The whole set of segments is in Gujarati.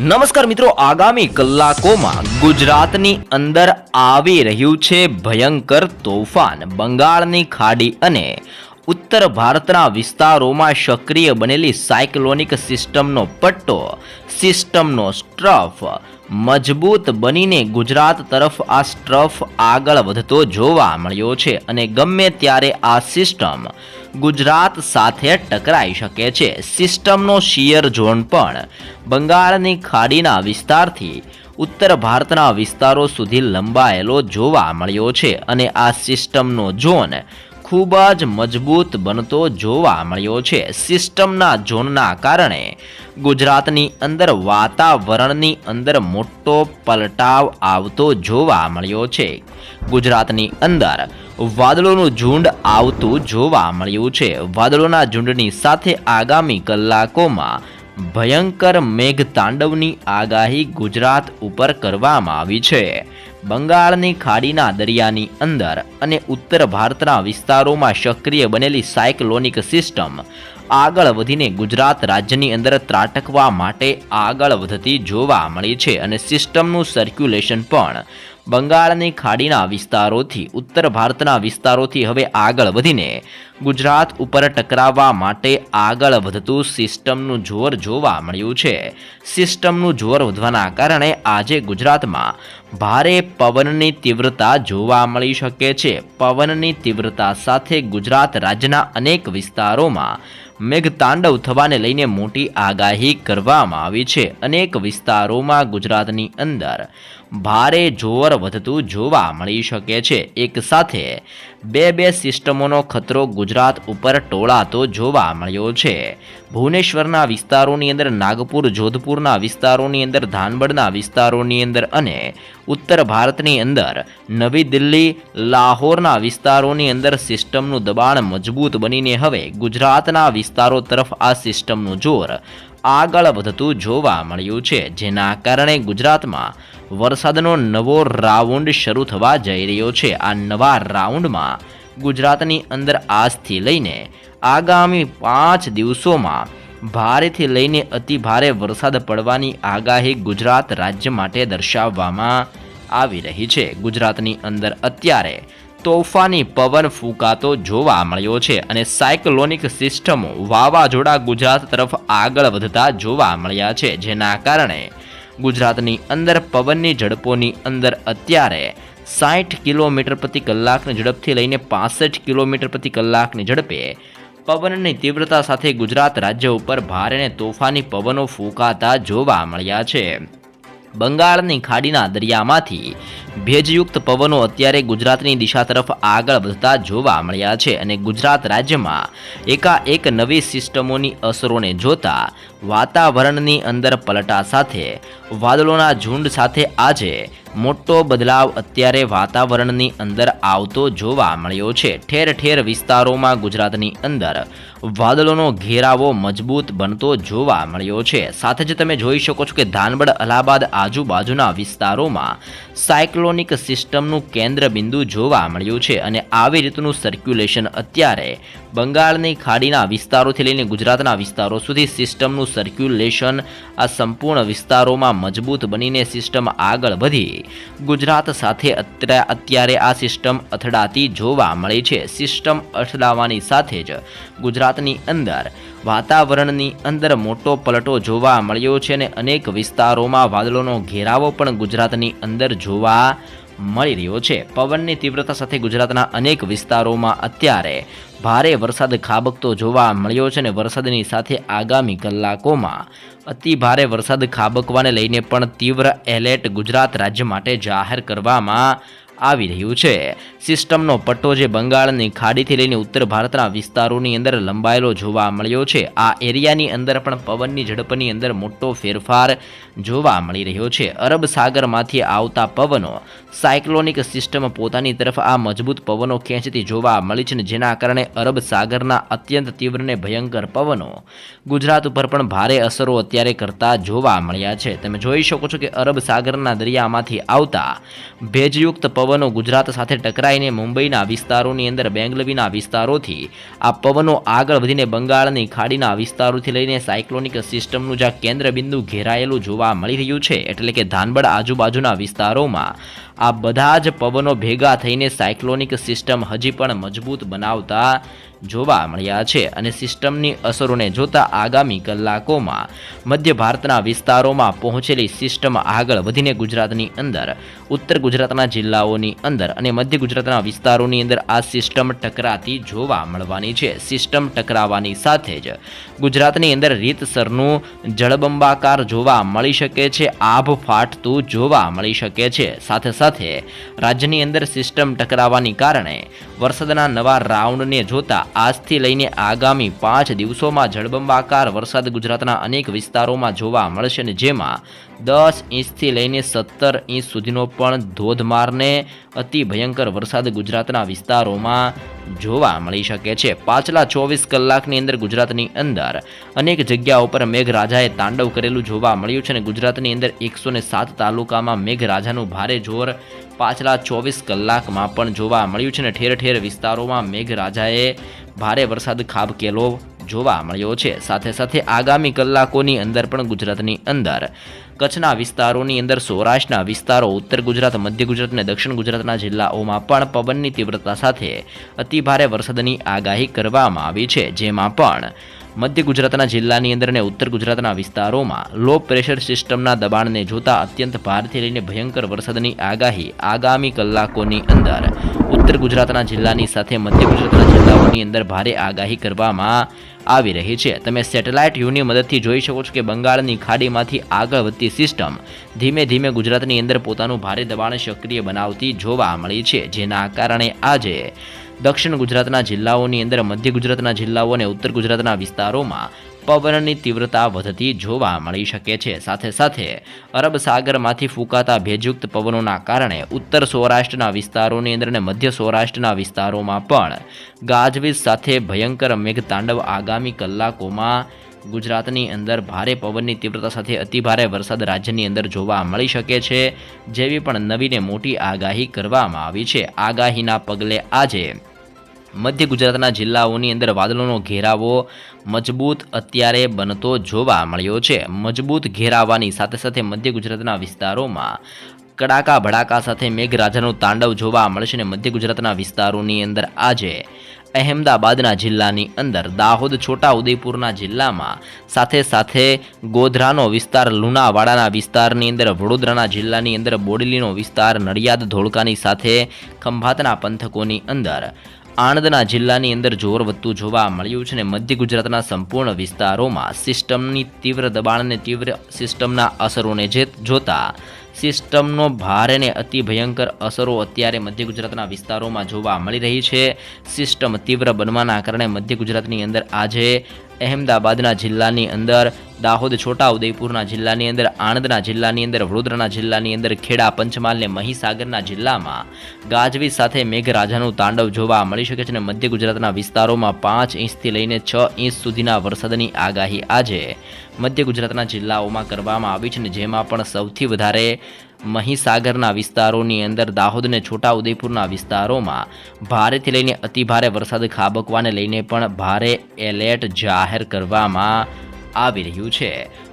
નમસ્કાર મિત્રો, આગામી કલાકોમાં ગુજરાતની અંદર આવી રહ્યું છે ભયંકર તોફાન. બંગાળની ખાડી અને ઉત્તર ભારતના વિસ્તારોમાં સક્રિય બનેલી સાયક્લોનિક સિસ્ટમનો પટ્ટો, સિસ્ટમનો સ્ટ્રફ મજબૂત બનીને ગુજરાત તરફ આ સ્ટ્રફ આગળ વધતો જોવા મળ્યો છે. અને ગમે ત્યારે આ સિસ્ટમ ગુજરાત સાથે ટકરાઈ શકે છે. સિસ્ટમનો શિયર ઝોન પણ બંગાળની ખાડીના વિસ્તારથી ઉત્તર ભારતના વિસ્તારો સુધી લંબાયેલો જોવા મળ્યો છે અને આ સિસ્ટમનો ઝોન ખૂબ જ મજબૂત બનતો જોવા મળ્યો છે. સિસ્ટમના ઝોનના કારણે ગુજરાતની અંદર વાતાવરણની અંદર મોટો પલટાવ આવતો જોવા મળ્યો છે. ગુજરાતની અંદર વાદળોનું ઝુંડ આવતું જોવા મળ્યું છે. વાદળોના ઝુંડની સાથે આગામી કલાકોમાં ભયંકર મેઘતાંડવની આગાહી ગુજરાત ઉપર કરવામાં આવી છે. બંગાળની ખાડીના દરિયાની અંદર અને ઉત્તર ભારતના વિસ્તારોમાં સક્રિય બનેલી સાયક્લોનિક સિસ્ટમ આગળ વધીને ગુજરાત રાજ્યની અંદર ત્રાટકવા માટે આગળ વધતી જોવા મળી છે અને સિસ્ટમનું સર્ક્યુલેશન પણ બંગાળની ખાડીના વિસ્તારોથી, ઉત્તર ભારતના વિસ્તારોથી હવે આગળ વધીને ગુજરાત ઉપર ટકરાવવા માટે આગળ વધતું સિસ્ટમનું જોર જોવા મળ્યું છે. સિસ્ટમનું જોર વધવાના કારણે આજે ગુજરાતમાં ભારે પવનની તીવ્રતા જોવા મળી શકે છે. પવનની તીવ્રતા સાથે ગુજરાત રાજ્યના અનેક વિસ્તારોમાં મેઘતાંડવ થવાને લઈને મોટી આગાહી કરવામાં આવી છે. અનેક વિસ્તારોમાં ગુજરાતની અંદર ભારે જોર વધતું જોવા મળી શકે છે. એક સાથે બે બે સિસ્ટમોનો ખતરો ગુજરાત ઉપર ટોળાતો જોવા મળ્યો છે. ભુવનેશ્વરના વિસ્તારોની અંદર નાગપુર, જોધપુરના વિસ્તારોની અંદર ધાનબડના વિસ્તારોની અંદર અને ઉત્તર ભારતની અંદર નવી દિલ્હી, લાહોરના વિસ્તારોની અંદર સિસ્ટમનું દબાણ મજબૂત બનીને હવે ગુજરાતના વિસ્તારો તરફ આ સિસ્ટમનું જોર આગળ વધતું જોવા મળ્યું છે. જેના કારણે ગુજરાતમાં વરસાદનો નવો રાઉન્ડ શરૂ થવા જઈ રહ્યો છે. આ નવા રાઉન્ડમાં ગુજરાતની અંદર આજથી લઈને આગામી પાંચ દિવસોમાં ભારેથી લઈને અતિ ભારે વરસાદ પડવાની આગાહી ગુજરાત રાજ્ય માટે દર્શાવવામાં આવી રહી છે. ગુજરાતની અંદર અત્યારે તોફાની પવન ફૂંકાતો જોવા મળ્યો છે અને સાયક્લોનિક સિસ્ટમો વાવાઝોડા ગુજરાત તરફ આગળ વધતા જોવા મળ્યા છે, જેના કારણે ગુજરાતની અંદર પવનની ઝડપોની અંદર અત્યારે સાઠ કિલોમીટર પ્રતિ કલાકની ઝડપથી લઈને પાસઠ કિલોમીટર પ્રતિ કલાકની ઝડપે પવનની તીવ્રતા સાથે ગુજરાત રાજ્ય ઉપર ભારે તોફાની પવનો ફૂંકાતા જોવા મળ્યા છે. બંગાળની ખાડીના દરિયામાંથી ભેજયુક્ત પવનો અત્યારે ગુજરાતની દિશા તરફ આગળ વધતા જોવા મળ્યા છે અને ગુજરાત રાજ્યમાં એકાએક નવી સિસ્ટમોની અસરોને જોતા વાતાવરણની અંદર પલટા સાથે, વાદળોના ઝુંડ સાથે આજે મોટો બદલાવ અત્યારે વાતાવરણની અંદર આવતો જોવા મળ્યો છે. ઠેર ઠેર વિસ્તારોમાં ગુજરાતની અંદર વાદળોનો ઘેરાવો મજબૂત બનતો જોવા મળ્યો છે. સાથે જ તમે જોઈ શકો છો કે ધાનબડ, અલ્હાબાદ આજુબાજુના વિસ્તારોમાં સાયક્લોનિક સિસ્ટમનું કેન્દ્ર બિંદુ જોવા મળ્યું છે અને આવી રીતનું સર્ક્યુલેશન અત્યારે બંગાળની ખાડીના વિસ્તારોથી લઈને ગુજરાતના વિસ્તારો સુધી સિસ્ટમનું સર્ક્યુલેશન આ સંપૂર્ણ વિસ્તારોમાં મજબૂત બનીને સિસ્ટમ આગળ વધી. ગુજરાત સાથે અત્યારે આ સિસ્ટમ અથડાતી જોવા મળી છે. સિસ્ટમ અથડાવાની સાથે જ ગુજરાતની અંદર વાતાવરણની અંદર મોટો પલટો જોવા મળ્યો છે અને અનેક વિસ્તારોમાં વાદળોનો ઘેરાવો પણ ગુજરાતની અંદર જોવા મળી રહ્યો છે. પવનની તીવ્રતા સાથે ગુજરાતના અનેક વિસ્તારોમાં અત્યારે ભારે વરસાદ ખાબકતો જોવા મળ્યો છે અને વરસાદની સાથે આગામી કલાકોમાં અતિ ભારે વરસાદ ખાબકવાને લઈને પણ તીવ્ર એલર્ટ ગુજરાત રાજ્ય માટે જાહેર કરવામાં આવી રહ્યું છે. સિસ્ટમનો પટ્ટો જે બંગાળની ખાડીથી લઈને ઉત્તર ભારતના વિસ્તારોની અંદર લંબાયેલો જોવા મળ્યો છે. આ એરિયાની અંદર પણ પવનની ઝડપની અંદર મોટો ફેરફાર જોવા મળી રહ્યો છે. અરબ સાગરમાંથી આવતા પવનો, સાયક્લોનિક સિસ્ટમ પોતાની તરફ આ મજબૂત પવનો ખેંચતી જોવા મળી છે જેના કારણે અરબ સાગરના અત્યંત તીવ્ર ને ભયંકર પવનો ગુજરાત ઉપર પણ ભારે અસરો અત્યારે કરતા જોવા મળ્યા છે. તમે જોઈ શકો છો કે અરબ સાગરના દરિયામાંથી આવતા ભેજયુક્ત પવનો ગુજરાત સાથે ટકરાઈને મુંબઈના વિસ્તારોની અંદર બેંગલવીના વિસ્તારોથી આ પવનો આગળ વધીને બંગાળની ખાડીના વિસ્તારોથી લઈને સાયક્લોનિક સિસ્ટમનું જ્યાં કેન્દ્રબિંદુ ઘેરાયેલું જોવા મળી રહ્યું છે. એટલે કે ધાનબડ આજુબાજુના વિસ્તારોમાં આ બધા જ પવનો ભેગા થઈને સાયક્લોનિક સિસ્ટમ હજી પણ મજબૂત બનાવતા જોવા મળ્યા છે અને સિસ્ટમની અસરોને જોતા આગામી કલાકોમાં મધ્ય ભારતના વિસ્તારોમાં પહોંચેલી સિસ્ટમ આગળ વધીને ગુજરાતની અંદર, ઉત્તર ગુજરાતના જિલ્લાઓની અંદર અને મધ્ય ગુજરાતના વિસ્તારોની અંદર આ સિસ્ટમ ટકરાતી જોવા મળવાની છે. સિસ્ટમ ટકરાવાની સાથે જ ગુજરાતની અંદર રીતસરનું જળબંબાકાર જોવા મળી શકે છે, આભ ફાટતું જોવા મળી શકે છે. સાથે સાથે રાજ્યની અંદર સિસ્ટમ ટકરાવાની કારણે વરસાદના નવા રાઉન્ડને જોતા આજથી લઈને આગામી પાંચ દિવસોમાં જળબંબાકાર વરસાદ ગુજરાતના અનેક વિસ્તારોમાં જોવા મળશે અને જેમાં દસ ઇંચથી લઈને સત્તર ઇંચ સુધીનો પણ ધોધમારને અતિ ભયંકર વરસાદ ગુજરાતના વિસ્તારોમાં જોવા મળી શકે છે. પાછલા ચોવીસ કલાકની અંદર ગુજરાતની અંદર અનેક જગ્યાઓ પર મેઘરાજાએ તાંડવ કરેલું જોવા મળ્યું છે અને ગુજરાતની અંદર એકસો સાત તાલુકામાં મેઘરાજાનું ભારે જોર પાછલા ચોવીસ કલાકમાં પણ જોવા મળ્યું છે અને ઠેર ઠેર વિસ્તારોમાં મેઘરાજાએ ભારે વરસાદ ખાબકેલો જોવા મળ્યો છે. સાથે સાથે આગામી કલાકોની અંદર પણ ગુજરાતની અંદર કચ્છના વિસ્તારોની અંદર સૌરાષ્ટ્રના વિસ્તારો, ઉત્તર ગુજરાત, મધ્ય ગુજરાત અને દક્ષિણ ગુજરાતના જિલ્લાઓમાં પણ પવનની તીવ્રતા સાથે અતિભારે વરસાદની આગાહી કરવામાં આવી છે, જેમાં પણ મધ્ય ગુજરાતના જિલ્લાની અંદર અને ઉત્તર ગુજરાતના વિસ્તારોમાં લો પ્રેશર સિસ્ટમના દબાણને જોતા અત્યંત ભારેથી લઈને ભયંકર વરસાદની આગાહી આગામી કલાકોની અંદર. ઉત્તર ગુજરાતના જિલ્લાની સાથે મધ્ય ગુજરાતના જિલ્લાઓની અંદર ભારે આગાહી કરવામાં આવી રહી છે. તમે સેટેલાઇટ વ્યૂની મદદથી જોઈ શકો છો કે બંગાળની ખાડીમાંથી આગળ વધતી સિસ્ટમ ધીમે ધીમે ગુજરાતની અંદર પોતાનું ભારે દબાણ સક્રિય બનાવતી જોવા મળી છે. જેના કારણે આજે દક્ષિણ ગુજરાતના જિલ્લાઓની અંદર મધ્ય ગુજરાતના જિલ્લાઓ અને ઉત્તર ગુજરાતના વિસ્તારોમાં પવનની તીવ્રતા વધતી જોવા મળી શકે છે. સાથે સાથે અરબ સાગરમાંથી ફૂંકાતા ભેજયુક્ત પવનોના કારણે ઉત્તર સૌરાષ્ટ્રના વિસ્તારોની અંદર અને મધ્ય સૌરાષ્ટ્રના વિસ્તારોમાં પણ ગાજવીજ સાથે ભયંકર મેઘતાંડવ આગામી કલાકોમાં ગુજરાતની અંદર ભારે પવનની તીવ્રતા સાથે અતિભારે વરસાદ રાજ્યની અંદર જોવા મળી શકે છે, જેવી પણ નવીને મોટી આગાહી કરવામાં આવી છે. આગાહીના પગલે આજે મધ્ય ગુજરાતના જિલ્લાઓની અંદર વાદળોનો ઘેરાવો મજબૂત અત્યારે બનતો જોવા મળ્યો છે. મજબૂત ઘેરાવાની સાથે સાથે મધ્ય ગુજરાતના વિસ્તારોમાં કડાકા ભડાકા સાથે મેઘરાજાનું તાંડવ જોવા મળશે અને મધ્ય ગુજરાતના વિસ્તારોની અંદર આજે અહેમદાબાદના જિલ્લાની અંદર દાહોદ છોટા ઉદયપુરના જિલ્લામાં સાથે સાથે ગોધરાનો વિસ્તાર, લુણાવાડાના વિસ્તારની અંદર, વડોદરાના જિલ્લાની અંદર બોડેલીનો વિસ્તાર, નડિયાદ, ધોળકાની સાથે ખંભાતના પંથકોની અંદર આણંદના જિલ્લાની અંદર જોર વધતું જોવા મળ્યું છે અને મધ્ય ગુજરાતના સંપૂર્ણ વિસ્તારોમાં સિસ્ટમની તીવ્ર દબાણ અને તીવ્ર સિસ્ટમના અસરોને જે જોતા સિસ્ટમનો ભારે અને અતિ ભયંકર અસરો અત્યારે મધ્ય ગુજરાતના વિસ્તારોમાં જોવા મળી રહી છે. સિસ્ટમ તીવ્ર બનવાના કારણે મધ્ય ગુજરાતની અંદર આજે અહેમદાબાદના જિલ્લાની અંદર, દાહોદ છોટા ઉદયપુરના જિલ્લાની અંદર, આણંદના જિલ્લાની અંદર, વડોદરાના જિલ્લાની અંદર, ખેડા પંચમહાલ અને મહીસાગરના જિલ્લામાં ગાજવીજ સાથે મેઘરાજાનું તાંડવ જોવા મળી શકે છે અને મધ્ય ગુજરાતના વિસ્તારોમાં પાંચ ઇંચથી લઈને છ ઇંચ સુધીના વરસાદની આગાહી આજે મધ્ય ગુજરાતના જિલ્લાઓમાં કરવામાં આવી છે અને જેમાં પણ સૌથી વધારે મહીસાગરના વિસ્તારોની અંદર દાહોદ અને છોટા ઉદેપુરના વિસ્તારોમાં ભારેથી લઈને અતિભારે વરસાદ ખાબકવાને લઈને પણ ભારે એલર્ટ જાહેર કરવામાં આવી રહ્યું છે.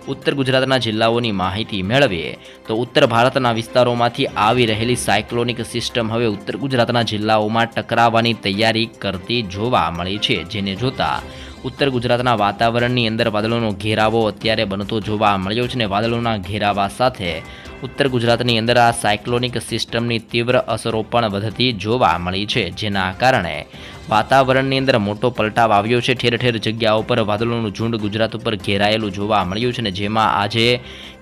ઉત્તર ગુજરાતના જિલ્લાઓની માહિતી મેળવીએ તો ઉત્તર ભારતના વિસ્તારોમાંથી આવી રહેલી સાયક્લોનિક સિસ્ટમ હવે ઉત્તર ગુજરાતના જિલ્લાઓમાં ટકરાવવાની તૈયારી કરતી જોવા મળી છે. જેને જોતા ઉત્તર ગુજરાતના વાતાવરણની અંદર વાદળોનો ઘેરાવો અત્યારે બનતો જોવા મળ્યો છે ને વાદળોના ઘેરાવા સાથે ઉત્તર ગુજરાતની અંદર આ સાયક્લોનિક સિસ્ટમની તીવ્ર અસરો પણ વધતી જોવા મળી છે, જેના કારણે વાતાવરણની અંદર મોટો પલટાવ આવ્યો છે. ઠેર ઠેર જગ્યાઓ પર વાદળોનું ઝુંડ ગુજરાત ઉપર ઘેરાયેલું જોવા મળ્યું છે ને જેમાં આજે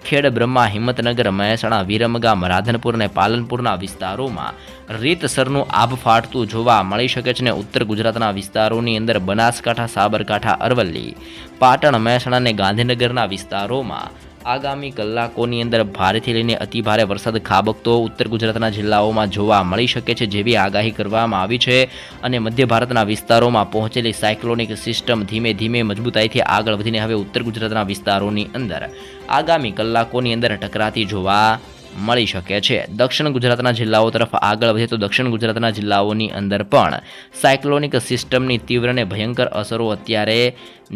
ખેડ, બ્રહ્મા, હિંમતનગર, મહેસાણા, વિરમગામ, રાધનપુર અને પાલનપુરના વિસ્તારોમાં રીતસરનું આભ ફાટતું જોવા મળી શકે છે ને ઉત્તર ગુજરાતના વિસ્તારોની અંદર બનાસકાંઠા, સાબરકાંઠા, અરવલ્લી, પાટણ, મહેસાણા અને ગાંધીનગરના વિસ્તારોમાં આગામી કલાકોની અંદર ભારેથી લઈને અતિભારે વરસાદ ખાબકતો ઉત્તર ગુજરાતના જિલ્લાઓમાં જોવા મળી શકે છે જેવી આગાહી કરવામાં આવી છે અને મધ્ય ભારતના વિસ્તારોમાં પહોંચેલી સાયક્લોનિક સિસ્ટમ ધીમે ધીમે મજબૂતાઈથી આગળ વધીને હવે ઉત્તર ગુજરાતના વિસ્તારોની અંદર આગામી કલાકોની અંદર ટકરાતી જોવા મળી શકે છે. દક્ષિણ ગુજરાતના જિલ્લાઓ તરફ આગળ વધે તો દક્ષિણ ગુજરાતના જિલ્લાઓની અંદર પણ સાયક્લોનિક સિસ્ટમની તીવ્ર અને ભયંકર અસરો અત્યારે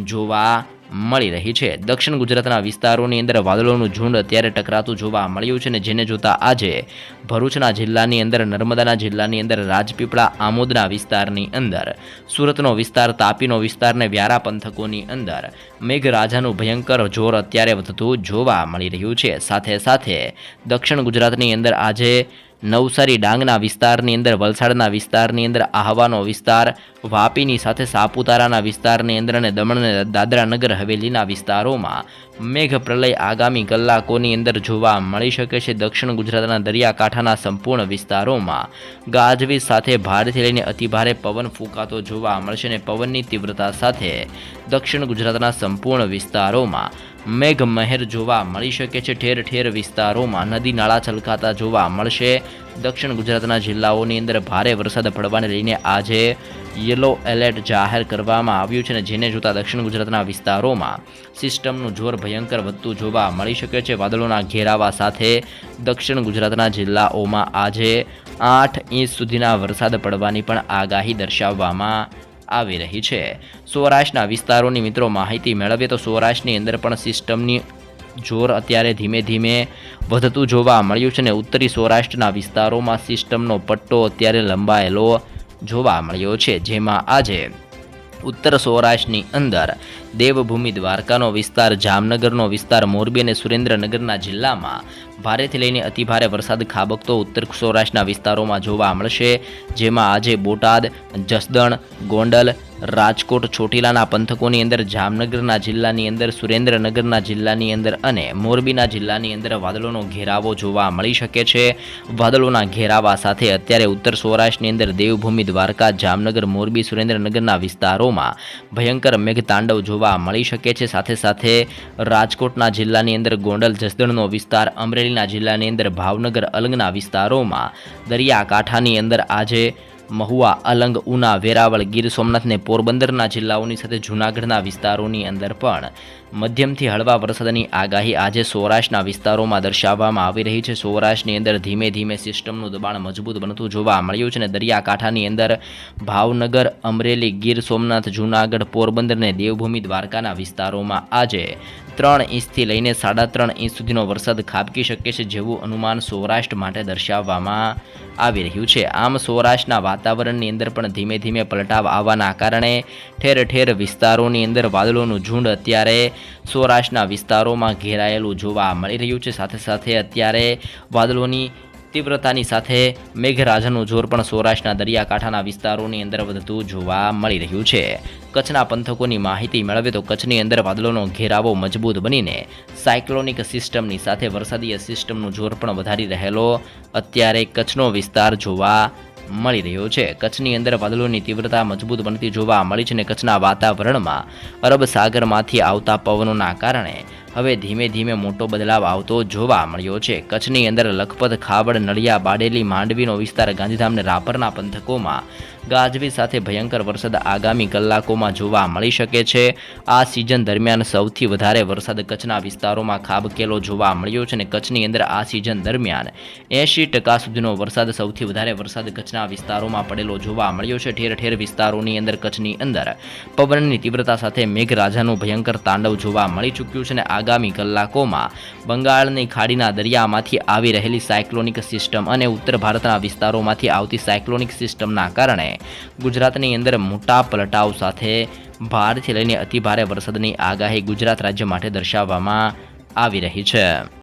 જોવા મળી રહી છે. દક્ષિણ ગુજરાતના વિસ્તારોની અંદર વાદળોનું ઝુંડ અત્યારે ટકરાતું જોવા મળ્યું છે અને જેને જોતા આજે ભરૂચના જિલ્લાની અંદર, નર્મદાના જિલ્લાની અંદર, રાજપીપળા, આમોદના વિસ્તારની અંદર, સુરતનો વિસ્તાર, તાપીનો વિસ્તાર અને વ્યારા પંથકોની અંદર મેઘરાજાનું ભયંકર જોર અત્યારે વધતું જોવા મળી રહ્યું છે. સાથે સાથે દક્ષિણ ગુજરાતની અંદર આજે નવસારી ડાંગના વિસ્તારની અંદર, વલસાડના વિસ્તારની અંદર આહવાનો વિસ્તાર, વાપીની સાથે સાપુતારાના વિસ્તારની અંદર અને દમણ અને દાદરા નગર હવેલીના વિસ્તારોમાં મેઘ પ્રલય આગામી કલાકોની અંદર જોવા મળી શકે છે. દક્ષિણ ગુજરાતના દરિયાકાંઠાના સંપૂર્ણ વિસ્તારોમાં ગાજવીજ સાથે ભારેથી લઈને અતિભારે પવન ફૂંકાતો જોવા મળશે અને પવનની તીવ્રતા સાથે દક્ષિણ ગુજરાતના સંપૂર્ણ વિસ્તારોમાં મેઘ મહેર જોવા મળી શકે છે. ઠેર ઠેર વિસ્તારોમાં નદી નાળા છલકાતા જોવા મળશે. દક્ષિણ ગુજરાતના જિલ્લાઓની અંદર ભારે વરસાદ પડવાને લઈને આજે યલો એલર્ટ જાહેર કરવામાં આવ્યું છે અને જેને જોતા દક્ષિણ ગુજરાતના વિસ્તારોમાં સિસ્ટમનું જોર ભયંકર વધતું જોવા મળી શકે છે. વાદળોના ઘેરાવા સાથે દક્ષિણ ગુજરાતના જિલ્લાઓમાં આજે આઠ ઇંચ સુધીના વરસાદ પડવાની પણ આગાહી દર્શાવવામાં આવી રહી છે. સૌરાષ્ટ્રના વિસ્તારોની મિત્રો માહિતી મેળવીએ તો સૌરાષ્ટ્રની અંદર પણ સિસ્ટમની જોર અત્યારે ધીમે ધીમે વધતું જોવા મળ્યું છે અને ઉત્તરી સૌરાષ્ટ્રના વિસ્તારોમાં સિસ્ટમનો પટ્ટો અત્યારે લંબાયેલો જોવા મળ્યો છે, જેમાં આજે ઉત્તર સૌરાષ્ટ્રની અંદર દેવભૂમિ દ્વારકાનો વિસ્તાર, જામનગરનો વિસ્તાર, મોરબી અને સુરેન્દ્રનગરના જિલ્લામાં ભારેથી લઈને અતિભારે વરસાદ ખાબકતો ઉત્તર સૌરાષ્ટ્રના વિસ્તારોમાં જોવા મળશે, જેમાં આજે બોટાદ, જસદણ, ગોંડલ રાજકોટ, ચોટીલાના પંથકોની અંદર, જામનગરના જિલ્લાની અંદર, સુરેન્દ્રનગરના જિલ્લાની અંદર અને મોરબીના જિલ્લાની અંદર વાદળોનો ઘેરાવો જોવા મળી શકે છે. વાદળોના ઘેરાવા સાથે અત્યારે ઉત્તર સૌરાષ્ટ્રની અંદર દેવભૂમિ, દ્વારકા, જામનગર, મોરબી, સુરેન્દ્રનગરના વિસ્તારોમાં ભયંકર મેઘતાંડવ જોવા મળી શકે છે. સાથે સાથે રાજકોટના જિલ્લાની અંદર ગોંડલ, જસદણનો વિસ્તાર, અમરેલીના જિલ્લાની અંદર ભાવનગર, અલંગના વિસ્તારોમાં દરિયાકાંઠાની અંદર આજે મહુવા, અલંગ, ઉના, વેરાવળ, ગીર સોમનાથને પોરબંદરના જિલ્લાઓની સાથે જૂનાગઢના વિસ્તારોની અંદર પણ મધ્યમથી હળવા વરસાદની આગાહી આજે સૌરાષ્ટ્રના વિસ્તારોમાં દર્શાવવામાં આવી રહી છે. સૌરાષ્ટ્રની અંદર ધીમે ધીમે સિસ્ટમનું દબાણ મજબૂત બનતું જોવા મળ્યું છે અને દરિયાકાંઠાની અંદર ભાવનગર, અમરેલી, ગીર સોમનાથ, જૂનાગઢ પોરબંદર અને દેવભૂમિ દ્વારકાના વિસ્તારોમાં આજે ત્રણ ઇંચથી લઈને સાડા ત્રણ ઇંચ સુધીનો વરસાદ ખાબકી શકે છે જેવું અનુમાન સૌરાષ્ટ્ર માટે દર્શાવવામાં આવી રહ્યું છે. આમ સૌરાષ્ટ્રના વાતાવરણની અંદર પણ ધીમે ધીમે પલટાવ આવવાના કારણે ઠેર ઠેર વિસ્તારોની અંદર વાદળોનું ઝુંડ અત્યારે સૌરાષ્ટ્રના વિસ્તારોમાં ઘેરાયેલું જોવા મળી રહ્યું છે. સાથે સાથે અત્યારે વાદળોની તીવ્રતાની સાથે મેઘરાજાનું જોર પણ સૌરાષ્ટ્રના દરિયાકાંઠાના વિસ્તારોની અંદર વધતું જોવા મળી રહ્યું છે. કચ્છના પંથકોની માહિતી મેળવે તો કચ્છની અંદર વાદળોનો ઘેરાવો મજબૂત બનીને સાયક્લોનિક સિસ્ટમની સાથે વરસાદીય સિસ્ટમનું જોર પણ વધારી રહેલો અત્યારે કચ્છનો વિસ્તાર જોવા મળી રહ્યો છે. કચ્છની અંદર વાદળોની તીવ્રતા મજબૂત બનતી જોવા મળી છે અને કચ્છના વાતાવરણમાં અરબ સાગરમાંથી આવતા પવનોના કારણે હવે ધીમે ધીમે મોટો બદલાવ આવતો જોવા મળ્યો છે. કચ્છની અંદર લખપત ખાબડ નળિયા, બાડેલી, માંડવીનો વિસ્તાર ગાંધીધામને રાપરના પંથકોમાં ગાજવીજ સાથે ભયંકર વરસાદ આગામી કલાકોમાં જોવા મળી શકે છે. આ સિઝન દરમિયાન સૌથી વધારે વરસાદ કચ્છના વિસ્તારોમાં ખાબકેલો જોવા મળ્યો છે અને કચ્છની અંદર આ સિઝન દરમિયાન એંશી ટકા સુધીનો વરસાદ સૌથી વધારે વરસાદ કચ્છના વિસ્તારોમાં પડેલો જોવા મળ્યો છે. ઠેર ઠેર વિસ્તારોની અંદર કચ્છની અંદર પવનની તીવ્રતા સાથે મેઘરાજાનું ભયંકર તાંડવ જોવા મળી ચૂક્યું છે અને આગામી કલાકોમાં બંગાળની ખાડીના દરિયામાંથી આવી રહેલી સાયક્લોનિક સિસ્ટમ અને ઉત્તર ભારતના વિસ્તારોમાંથી આવતી સાયક્લોનિક સિસ્ટમના કારણે ગુજરાતની અંદર મોટા પલટાવ સાથે ભારેથી લઈને અતિભારે વરસાદની આગાહી ગુજરાત રાજ્ય માટે દર્શાવવામાં આવી રહી છે.